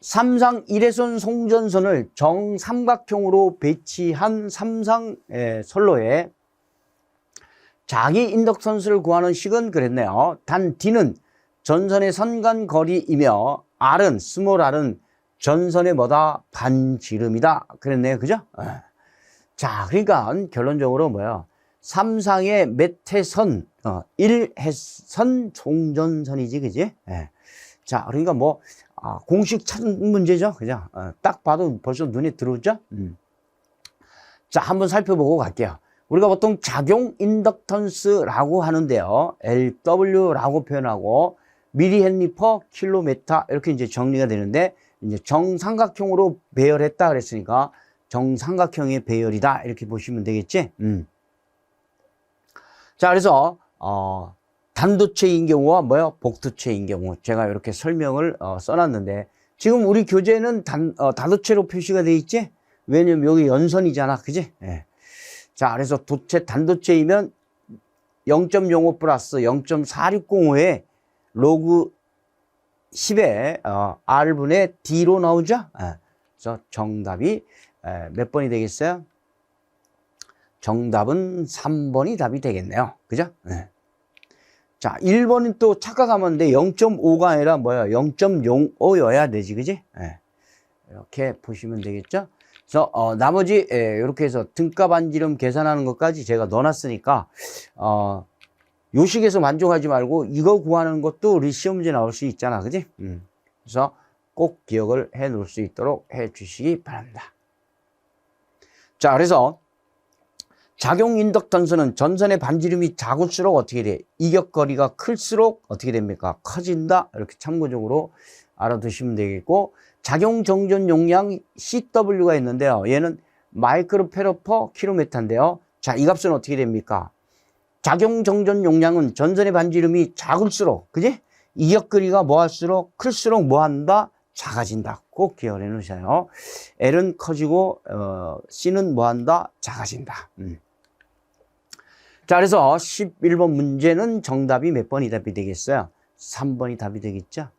삼상 일회선 송전선을 정삼각형으로 배치한 삼상 에, 선로에 자기 인덕선수를 구하는 식은 그랬네요. 단 D는 전선의 선간 거리이며 R은 스몰 R은 전선의 뭐다 반지름이다. 그랬네요. 그죠? 예. 자, 그러니까 결론적으로 뭐야? 삼상의 메테선 어, 1해선 송전선이지, 그지? 예. 자, 그러니까 뭐 아, 공식 찾은 문제죠, 그죠? 어, 딱 봐도 벌써 눈에 들어오죠? 음. 자, 한번 살펴보고 갈게요. 우리가 보통 작용 인덕턴스라고 하는데요. LW라고 표현하고 미리 헨리 퍼 킬로메타 이렇게 이제 정리가 되는데 이제 정삼각형으로 배열했다 그랬으니까 정삼각형의 배열이다 이렇게 보시면 되겠지. 음. 자, 그래서 어, 단도체인 경우와 뭐요? 복도체인 경우 제가 이렇게 설명을 어, 써놨는데 지금 우리 교재는 단 어, 단도체로 표시가 돼 있지? 왜냐면 여기 연선이잖아, 그지? 예. 자, 그래서 도체 단도체이면 0.05 플러스 0.4605에 로그 10에 어, R분의 D로 나오죠? 예. 그래서 정답이 에, 몇 번이 되겠어요? 정답은 3번이 답이 되겠네요. 그죠? 예. 자, 1번은 또 착각하면 돼. 0.5가 아니라 뭐야? 0.05여야 되지, 그지? 예. 이렇게 보시면 되겠죠? 그래서 어, 나머지 예, 이렇게 해서 등가 반지름 계산하는 것까지 제가 넣어놨으니까 어, 요식에서 만족하지 말고 이거 구하는 것도 우리 시험 문제 나올 수 있잖아, 그지? 음. 그래서 꼭 기억을 해 놓을 수 있도록 해 주시기 바랍니다. 자, 그래서 작용 인덕턴스는 전선의 반지름이 작을수록 어떻게 돼? 이격거리가 클수록 어떻게 됩니까? 커진다. 이렇게 참고적으로 알아두시면 되겠고 작용 정전 용량 CW가 있는데요. 얘는 마이크로 페로 퍼 킬로미터인데요. 자, 이 값은 어떻게 됩니까? 작용 정전 용량은 전선의 반지름이 작을수록, 그지? 이격거리가 뭐 할수록 클수록 뭐 한다? 작아진다. 꼭 기억해 놓으세요. L은 커지고, 어, C는 뭐 한다? 작아진다. 음. 자, 그래서 11번 문제는 정답이 몇 번이 답이 되겠어요? 3번이 답이 되겠죠?